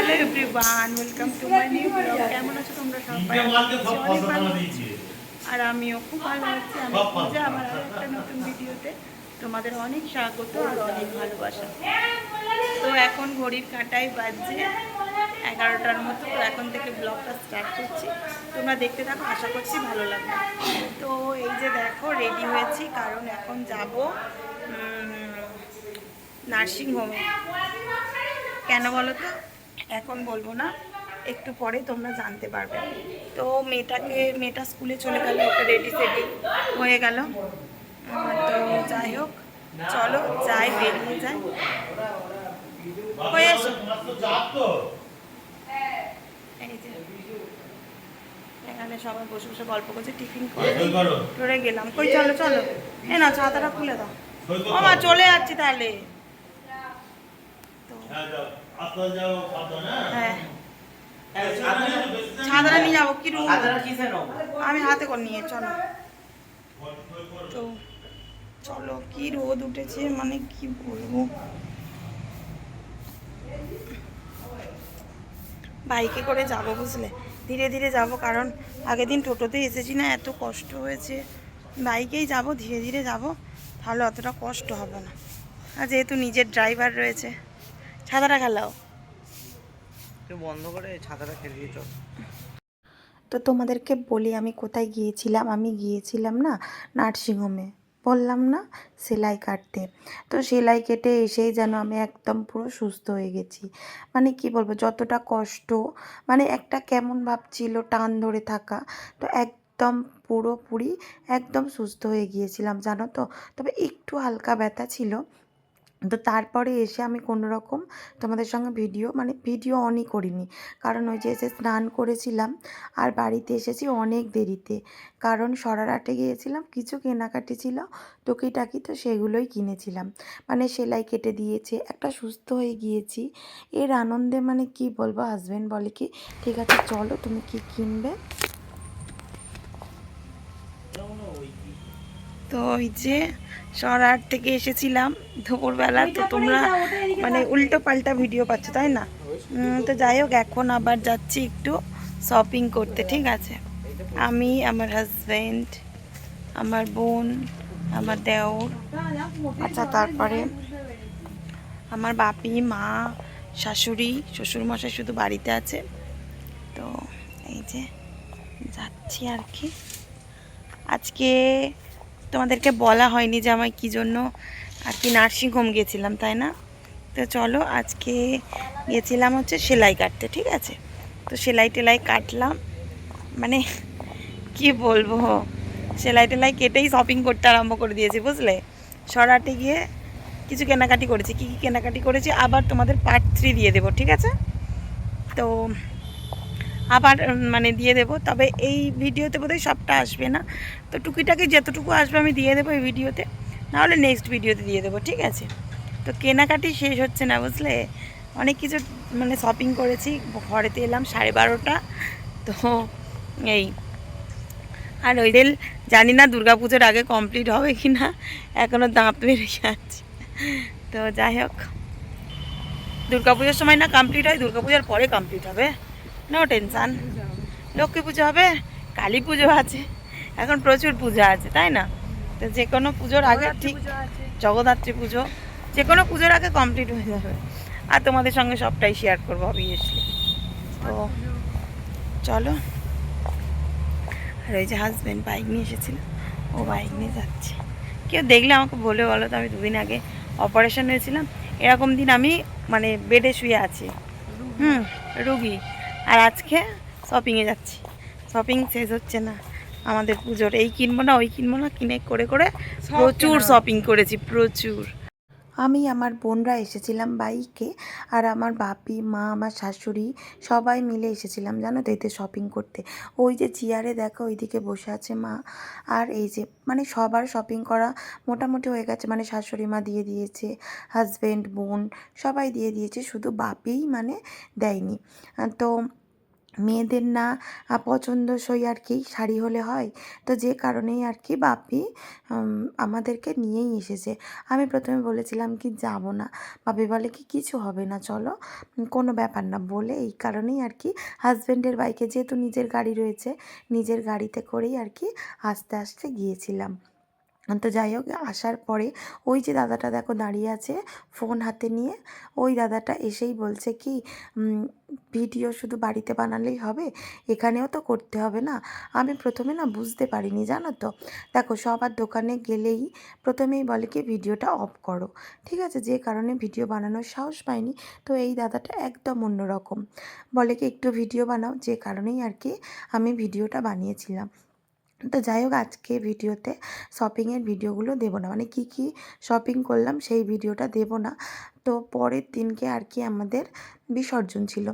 Hello everyone welcome to my new blog কেমন আছো তোমরা সবাই? অনেক ভালো? আছো। আর আমিও খুব ভালো আছি। আমি পূজা আমার আর একটা নতুন ভিডিওতে তোমাদের অনেক স্বাগত আর অনেক ভালোবাসা। তো এখন ঘড়ির কাঁটায় বাজছে এগারোটার মতো। তো এখন থেকে ব্লগটা স্টার্ট করছি। তোমরা দেখতে থাকো আশা করছি ভালো লাগবে। তো এই যে দেখো রেডি হয়েছি। কারণ এখন যাব নার্সিং হোমে কেন বলো তো? এখন বলব না একটু পরে তোমরা জানতে পারবে। তো মেয়েটাকে মেয়েটা স্কুলে চলে গেল ওকে রেডি সেডি হয়ে গেল। তো যাই হোক চলো যাই বেরিয়ে যাই। হয়ে এসো। এই যে এখানে সবাই বসে বসে গল্প করছে টিফিন করে করে গেলাম। কই চলো চলো। এ না ছাতাটা খুলে দাও। ও মা চলে যাচ্ছি তাহলে। তো হ্যাঁ। ছাতাটা নিয়ে যাব। কি রুম? আমি হাতে করে নিয়ে চলো। তো চলো কি রোদ উঠেছে মানে কি বলব? বাইকে করে যাব বুঝলে? ধীরে ধীরে যাব কারণ আগের দিন টোটোতে এসেছি না এত কষ্ট হয়েছে। বাইকেই যাব ধীরে ধীরে যাব তাহলে অতটা কষ্ট হবে না। আর যেহেতু নিজের ড্রাইভার রয়েছে ছাতাটা খেলাও। বন্ধ করে ছাতাটা ফেলে দিয়ে চল। তো তোমাদেরকে বলি আমি কোথায় গিয়েছিলাম? আমি গিয়েছিলাম না নার্সিংহোমে। বললাম না সেলাই কাটতে। তো সেলাই কেটে এসেই যেন আমি একদম পুরো সুস্থ হয়ে গেছি। মানে কি বলব যতটা কষ্ট মানে একটা কেমন ভাবছিল টান ধরে থাকা তো একদম পুরোপুরি একদম সুস্থ হয়ে গিয়েছিলাম জানো তো? তবে একটু হালকা ব্যথা ছিল তো তারপরে এসে আমি কোনো রকম তোমাদের সঙ্গে ভিডিও মানে ভিডিও অনই করিনি। কারণ ওই যে এসে স্নান করেছিলাম আর বাড়িতে এসেছি অনেক দেরিতে। কারণ সরারাটে গিয়েছিলাম, কিছু কেনাকাটি ছিল, টুকিটাকি তো সেগুলোই কিনেছিলাম। মানে সেলাই কেটে দিয়েছে, একটা সুস্থ হয়ে গিয়েছি। এর আনন্দে মানে কি বলব হাজব্যান্ড বলে কি, ঠিক আছে, চলো তুমি কি কিনবে? তো ওই যে সরার থেকে এসেছিলাম দুপুরবেলা তো তোমরা মানে উল্টো পাল্টা ভিডিও পাচ্ছ তাই না? তো যাই হোক এখন আবার যাচ্ছি একটু শপিং করতে ঠিক আছে? আমি আমার হাজব্যান্ড আমার বোন আমার দেওর আচ্ছা তারপরে আমার বাপি মা শাশুড়ি শ্বশুরমশাই শুধু বাড়িতে আছে। তো এই যে যাচ্ছি আর কি। আজকে তোমাদেরকে বলা হয়নি যে আমার কী জন্য আর কি নার্সিংহোম গেছিলাম, তাই না? তো চলো আজকে গেছিলাম হচ্ছে সেলাই কাটতে, ঠিক আছে? তো সেলাই টেলাই কাটলাম। মানে কি বলব, সেলাই টেলাই কেটেই শপিং করতে আরম্ভ করে দিয়েছি, বুঝলে? সরাটে গিয়ে কিছু কেনাকাটি করেছি। কী কী কেনাকাটি করেছি? আবার তোমাদের পার্ট থ্রি দিয়ে দেবো, ঠিক আছে? তো আবার মানে দিয়ে দেবো। তবে এই ভিডিওতে বোধহয় সবটা আসবে না। তো টুকিটাকি যতটুকু আসবে আমি দিয়ে দেবো এই ভিডিওতে। নাহলে নেক্সট ভিডিওতে দিয়ে দেবো, ঠিক আছে? তো কেনাকাটি শেষ হচ্ছে না, বুঝলে? অনেক কিছু মানে শপিং করেছি, ঘরেতে এলাম সাড়ে বারোটা। তো এই, আর ওই রেল জানি না দুর্গাপুজোর আগে কমপ্লিট হবে কি না এখনও দাঁত বেরিয়ে আছে তো যাই হোক, দুর্গাপুজোর সময় না কমপ্লিট হয়, দুর্গাপূজার পরে কমপ্লিট হবে। নো টেনশান লক্ষ্মী পুজো হবে কালী পুজো আছে এখন প্রচুর পূজা আছে তাই না? তো যে কোনো পুজোর আগে ঠিক জগদ্ধাত্রী পুজো যে কোনো পুজোর আগে কমপ্লিট হয়ে যাবে। আর তোমাদের সঙ্গে সবটাই শেয়ার করব অবভিয়াসলি তো চলো। আর ওই যে হাজব্যান্ড বাইক নিয়ে এসেছিল ও বাইক নিয়ে যাচ্ছে। কেউ দেখলে আমাকে বলে বলো তো আমি দুদিন আগে অপারেশন হয়েছিলাম। এরকম দিন আমি মানে বেডে শুয়ে আছি। হুম রুগী। আর আজকে শপিংয়ে যাচ্ছি। শপিং শেষ হচ্ছে না। আমাদের পুজোর। এই কিনবো না ওই কিনবো না কিনে করে করে প্রচুর শপিং করেছি প্রচুর। আমি আমার বোনরা এসেছিলাম বাইকে আর আমার বাপি, মা, আমার শাশুড়ি সবাই মিলে এসেছিলাম, জানো তো, এতে শপিং করতে। ওই যে চেয়ারে দেখো, ওইদিকে বসে আছে মা। আর এই যে মানে সবার শপিং করা মোটামুটি হয়ে গেছে মানে শাশুড়ি মা দিয়ে দিয়েছে হাজব্যান্ড বোন সবাই দিয়ে দিয়েছে, শুধু বাপিই মানে দেয়নি। তো মেয়েদের না পছন্দসই আর কি শাড়ি হলে হয়। তো যে কারণেই আর কি বাপি আমাদেরকে নিয়েই এসেছে। আমি প্রথমে বলেছিলাম কি যাব না। বাপি বলে কি কিছু হবে না, চলো। কোনো ব্যাপার না। বলে এই কারণেই আর কি হাজব্যান্ডের বাইকে যেহেতু নিজের গাড়ি রয়েছে, নিজের গাড়িতে করেই আর কি আস্তে আস্তে গিয়েছিলাম। তো যাই হোক, আসার পরে ওই যে দাদাটা দেখো দাঁড়িয়ে আছে ফোন হাতে নিয়ে। ওই দাদাটা এসেই বলছে কি ভিডিও শুধু বাড়িতে বানালেই হবে, এখানেও তো করতে হবে না। আমি প্রথমে না বুঝতে পারিনি, জানো তো। দেখো, সবার দোকানে গেলেই প্রথমেই বলে কি, ভিডিওটা অফ করো। ঠিক আছে, যে কারণে ভিডিও বানানোর সাহস পাইনি। তো এই দাদাটা একদম অন্যরকম। বলে কি, একটু ভিডিও বানাও। যে কারণেই আর কি আমি ভিডিওটা বানিয়েছিলাম। তো যাই হোক, আজকে ভিডিওতে শপিংয়ের ভিডিওগুলো দেবো না। মানে কি কি শপিং করলাম সেই ভিডিওটা দেবো না। তো পরের দিনকে আর কি আমাদের বিসর্জন ছিল।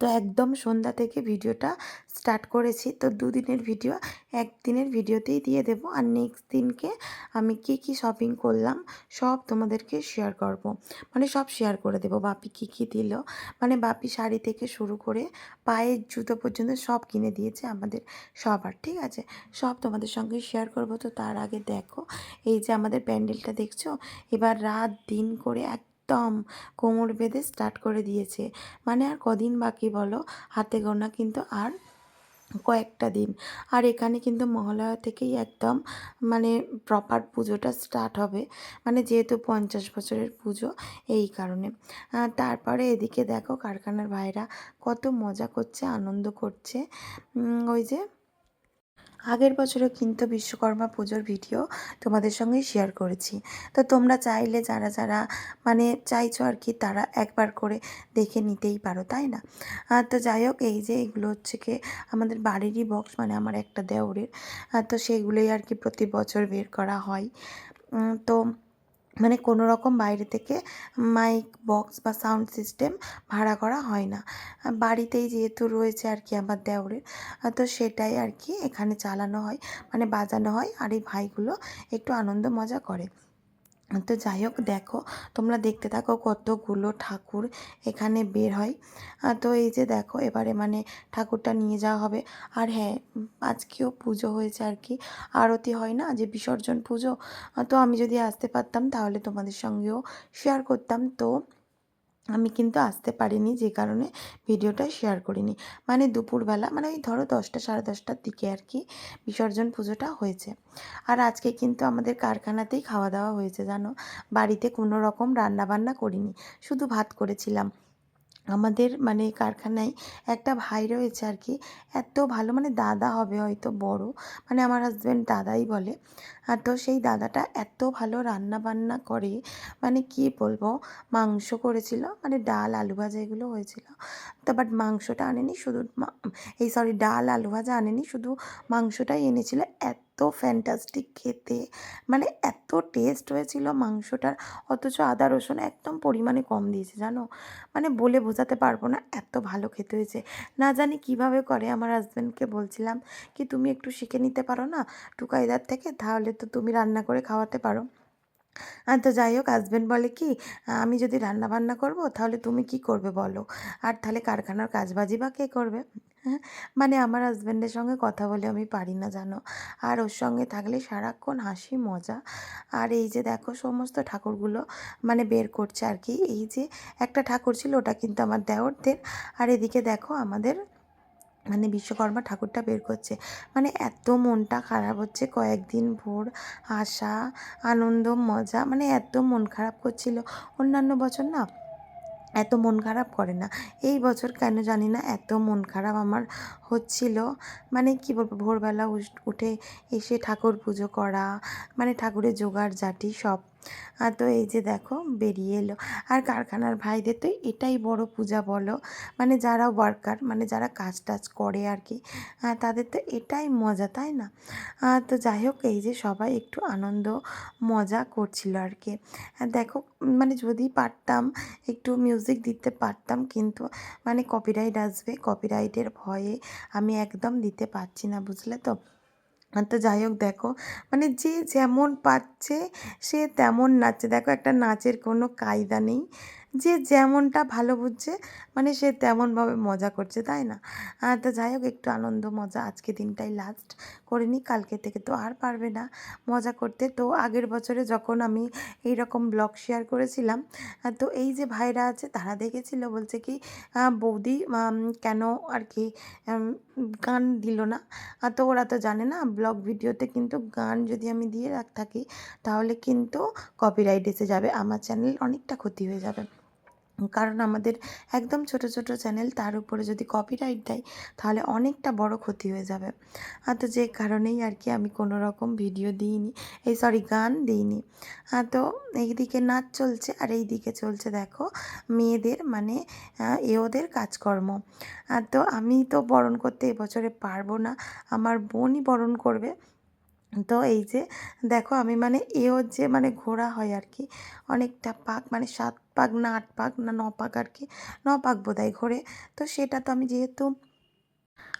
তো একদম সন্ধ্যা থেকে ভিডিওটা স্টার্ট করেছি। তো দুদিনের ভিডিও, একদিনের ভিডিওতেই দিয়ে দেবো। আর নেক্সট দিনকে আমি কি কি শপিং করলাম, সব তোমাদেরকে শেয়ার করব। মানে সব শেয়ার করে দেবো। বাপি কি কি দিল মানে বাপি শাড়ি থেকে শুরু করে পায়ের জুতো পর্যন্ত সব কিনে দিয়েছে আমাদের সবার, ঠিক আছে? সব তোমাদের সঙ্গে শেয়ার করব। তো তার আগে দেখো, এই যে আমাদের প্যান্ডেলটা দেখছ? এবার রাত দিন করে একদম কোমর বেঁধে স্টার্ট করে দিয়েছে। মানে আর কদিন বাকি বলো, হাতে গোনা কিন্তু আর কয়েকটা দিন। আর এখানে কিন্তু মহালয়া থেকেই একদম মানে প্রপার পুজোটা স্টার্ট হবে। মানে যেহেতু পঞ্চাশ বছরের পুজো এই কারণে। তারপরে এদিকে দেখো কারখানার ভাইরা কত মজা করছে, আনন্দ করছে। ওই যে আগের বছরও কিন্তু বিশ্বকর্মা পুজোর ভিডিও তোমাদের সঙ্গে শেয়ার করেছি। তো তোমরা চাইলে যারা যারা মানে চাইছো আর কি, তারা একবার করে দেখে নিতেই পারো, তাই না? তো যাই হোক, এই যে এগুলো হচ্ছে কি আমাদের বাড়িরই বক্স মানে আমার একটা দেওরের। তো সেগুলোই আর কি প্রতি বছর বের করা হয়। তো মানে কোনো রকম বাইরে থেকে মাইক বক্স বা সাউন্ড সিস্টেম ভাড়া করা হয় না। বাড়িতেই যেহেতু রয়েছে আর কি আমার দেওরের, তো সেটাই আর কি এখানে চালানো হয় মানে বাজানো হয় আর এই ভাইগুলো একটু আনন্দ মজা করে। তো যাই হোক, দেখো, তোমরা দেখতে থাকো কতগুলো ঠাকুর এখানে বের হয়। তো এই যে দেখো, এবারে মানে ঠাকুরটা নিয়ে যাওয়া হবে। আর হ্যাঁ আজকেও পুজো হয়েছে আর কি। আরতি হয় না, যে বিসর্জন পুজো? তো আমি যদি আসতে পারতাম, তাহলে তোমাদের সঙ্গেও শেয়ার করতাম। তো আমি কিন্তু আসতে পারিনি, যে কারণে ভিডিওটা শেয়ার করিনি। মানে দুপুরবেলা মানে ওই ধরো দশটা, সাড়ে দশটার দিকে আর কি বিসর্জন পুজোটা হয়েছে। আর আজকে কিন্তু আমাদের কারখানাতেই খাওয়া দাওয়া হয়েছে, জানো? বাড়িতে কোনো রকম রান্না বান্না করিনি, শুধু ভাত করেছিলাম। আমাদের মানে কারখানায় একটা ভাই রয়েছে আর কি এত ভালো মানে দাদা হবে হয়তো বড় মানে আমার হাজব্যান্ড দাদাই বলে। আর তো সেই দাদাটা এত ভালো রান্না বান্না করে মানে কি বলব, মাংস করেছিল মানে ডাল, আলু ভাজা এগুলো হয়েছিল। তো বাট মাংসটা আনেনি, শুধু এই সরি ডাল, আলু ভাজা আনেনি, শুধু মাংসটাই এনেছিল। এত ফ্যান্টাস্টিক খেতে। মানে এত টেস্ট হয়েছিল মাংসটার, অথচ আদা রসুন একদম পরিমাণে কম দিয়েছে, জানো? মানে বলে বোঝাতে পারব না, এত ভালো খেতে হয়েছে। না জানি কীভাবে করে, আমার হাজব্যান্ডকে বলছিলাম কি, তুমি একটু শিখে নিতে পারো না টুকাইদার থেকে, তাহলে তো তুমি রান্না করে খাওয়াতে পারো। আর তো যাই হোক হাজব্যান্ড বলে কি, আমি যদি রান্না বান্না করব, তাহলে তুমি কি করবে বলো? আর তাহলে কারখানার কাজবাজি বা কে করবে? হ্যাঁ মানে আমার হাজব্যান্ডের সঙ্গে কথা বলে আমি পারি না, জানো। আর ওর সঙ্গে থাকলে সারাক্ষণ হাসি, মজা। আর এই যে দেখো সমস্ত ঠাকুরগুলো মানে বের করছে আর কি। এই যে একটা ঠাকুর ছিল, ওটা কিন্তু আমার দেওরদের। আর এদিকে দেখো আমাদের মানে বিশ্বকর্মা ঠাকুরটা বের করছে। মানে এত মনটা খারাপ হচ্ছে, কয়েকদিন ভোর, আশা, আনন্দ, মজা মানে এত মন খারাপ করছিল। অন্যান্য বছর না এত মন খারাপ করে না। এই বছর কেন জানি না এত মন খারাপ আমার হচ্ছিল। মানে কি বলব, ভোরবেলা উঠে এসে ঠাকুর পুজো করা মানে ঠাকুরের জোগাড় জাটি সব আর তো এই যে দেখো বেরিয়ে এলো। আর কারখানার ভাইদের তো এটাই বড় পূজা বলো। মানে যারা ওয়ার্কার মানে যারা কাজ টাজ করে আর কি তাদের তো এটাই মজা, তাই না? তো যাই হোক, এই যে সবাই একটু আনন্দ, মজা করছিল আর কি দেখো মানে যদি পারতাম, একটু মিউজিক দিতে পারতাম, কিন্তু মানে কপিরাইট আসবে কপিরাইটের ভয়ে আমি একদম দিতে পারছি না, বুঝলে তো? তো যাই হোক দেখো মানে যে যেমন পাচ্ছে সে তেমন নাচছে। দেখো একটা নাচের কোনো কায়দা নেই। যে যেমনটা ভালো বুঝছে মানে সে তেমনভাবে মজা করছে, তাই না? তো যাই হোক একটু আনন্দ, মজা, আজকে দিনটাই লাস্ট করে নিই কালকে থেকে তো আর পারবে না। মজা করতে। তো আগের বছরে যখন আমি এই রকম ব্লগ শেয়ার করেছিলাম তো এই যে ভাইরা আছে তারা দেখেছিল, বলছে কি বৌদি কেন আর কি গান দিল না? তো ওরা তো জানে না, ব্লগ ভিডিওতে কিন্তু গান যদি আমি দিয়ে রাখ, থাকি, তাহলে কিন্তু কপিরাইট এসে যাবে। আমার চ্যানেল অনেকটা ক্ষতি হয়ে যাবে। কারণ আমাদের একদম ছোট ছোট চ্যানেল তার উপরে যদি কপিরাইট দেয় তাহলে অনেকটা বড় ক্ষতি হয়ে যাবে। আর তো যে কারণেই আর কি আমি কোনো রকম ভিডিও দিইনি। এই সরি গান দিইনি। তো এইদিকে নাচ চলছে আর এই দিকে চলছে দেখো মেয়েদের মানে আহ, এ ওদের কাজকর্ম। আর তো আমি তো বরণ করতে এবছরে পারব না। আমার বোনই বরণ করবে। তো এই যে দেখো আমি মানে এও যে মানে ঘোরা হয় আর কি অনেকটা পাক মানে সাত পাক না আট পাক না ন পাক আর কি ন পাক বোধহয় ঘোরে। তো সেটা তো আমি যেহেতু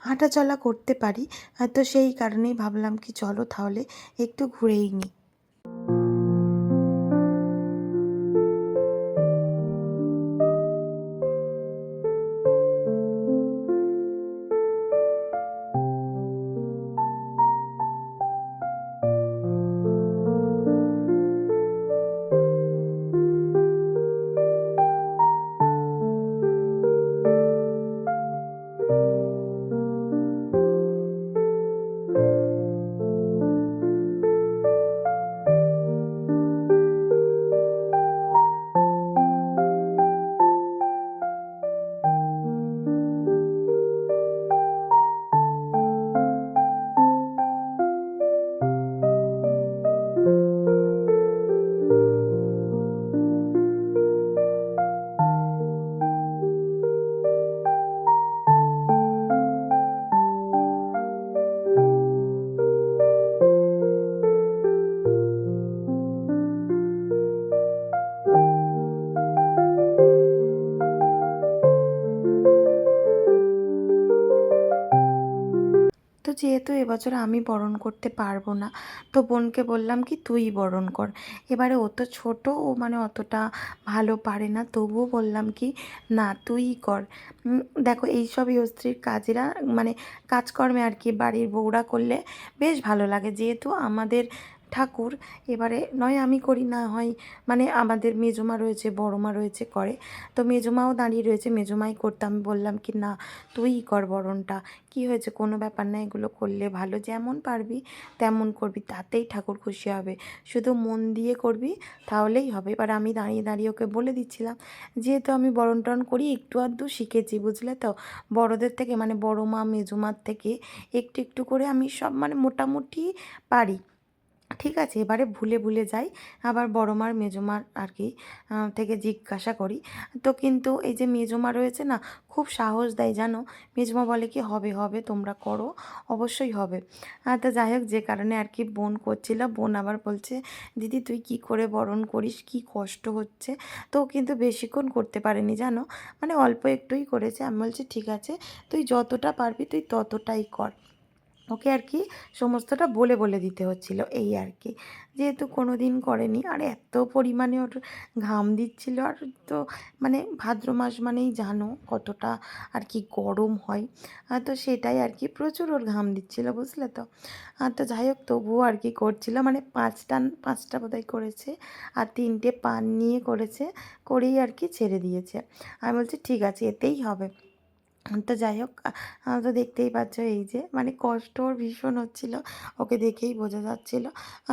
হাঁটা চলা করতে পারি তো সেই কারণেই ভাবলাম কি চলো তাহলে একটু ঘুরেই নিই যেহেতু এবছর আমি বরণ করতে পারব না, তো বোনকে বললাম কি তুই বরণ কর। এবারে ও তো ছোটো, ও মানে অতটা ভালো পারে না, তবুও বললাম কি না তুই কর। দেখো এইসব স্ত্রীর কাজেরা মানে কাজকর্মে আর কি বাড়ির বউরা করলে বেশ ভালো লাগে। যেহেতু আমাদের ঠাকুর, এবারে নয় আমি করি, না হয় মানে আমাদের মেজমা রয়েছে, বড়মা রয়েছে করে। তো মেজমাও দাঁড়িয়ে রয়েছে, মেজমাই করতে। আমি বললাম কি, না, তুই কর বরণটা। কি হয়েছে? কোনো ব্যাপার না, এগুলো করলে ভালো। যেমন পারবি, তেমন করবি। তাতেই ঠাকুর খুশি হবে। শুধু মন দিয়ে করবি, তাহলেই হবে। এবার আমি দাঁড়িয়ে দাঁড়িয়ে ওকে বলে দিচ্ছিলাম, যেহেতু আমি বরণ টরণ করি, একটু আধটু শিখেছি, বুঝলে তো? বড়দের থেকে মানে বড় মা মেজমার থেকে একটু একটু করে আমি সব মানে মোটামুটি পারি। ঠিক আছে, এবারে ভুলে ভুলে যাই। আবার বড়মার, মেজমার আর কি থেকে জিজ্ঞাসা করি। তো কিন্তু এই যে মেজমা রয়েছে না, খুব সাহস দেয়, জানো? মেজমা বলে কি, হবে হবে, তোমরা করো। অবশ্যই হবে। তো যাই হোক, যে কারণে আর কি বোন করছিল। বোন আবার বলছে, দিদি, তুই কি করে বরণ করিস? কি কষ্ট হচ্ছে? তো কিন্তু বেশিক্ষণ করতে পারেনি, জানো? মানে অল্প একটুই করেছে। আমি বলছি, ঠিক আছে, তুই যতটা পারবি, তুই ততটাই কর। ওকে আর কি সমস্তটা বলে বলে দিতে হচ্ছিল, এই আর কি। যেহেতু কোনো দিন করেনি, আর এত পরিমাণে ওর ঘাম দিচ্ছিল, আর তো মানে ভাদ্র মাস মানেই জানো কতটা আর কি গরম হয়। তো সেটাই আর কি প্রচুর ওর ঘাম দিচ্ছিল, বুঝলে তো? আর তো যাই হোক, তবুও আর কি করছিল মানে পাঁচটা পাঁচটা বোধহয় করেছে, আর তিনটে পান নিয়ে করেছে, করেই আর কি ছেড়ে দিয়েছে। আমি বলছি, ঠিক আছে, এতেই হবে। তো যাই হোক তো দেখতেই পাচ্ছ এই যে মানে কষ্ট ওর ভীষণ হচ্ছিল, ওকে দেখেই বোঝা যাচ্ছিল।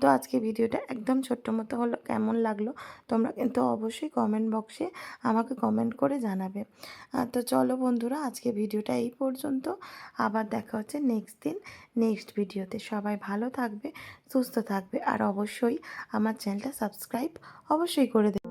তো আজকে ভিডিওটা একদম ছোট্ট মতো হলো, কেমন লাগল তোমরা কিন্তু অবশ্যই কমেন্ট বক্সে আমাকে কমেন্ট করে জানাবে। তো চলো বন্ধুরা, আজকে ভিডিওটা এই পর্যন্ত, আবার দেখা হচ্ছে নেক্সট দিন নেক্সট ভিডিওতে। সবাই ভালো থাকবে, সুস্থ থাকবে, আর অবশ্যই আমার চ্যানেলটা সাবস্ক্রাইব অবশ্যই করে দেবে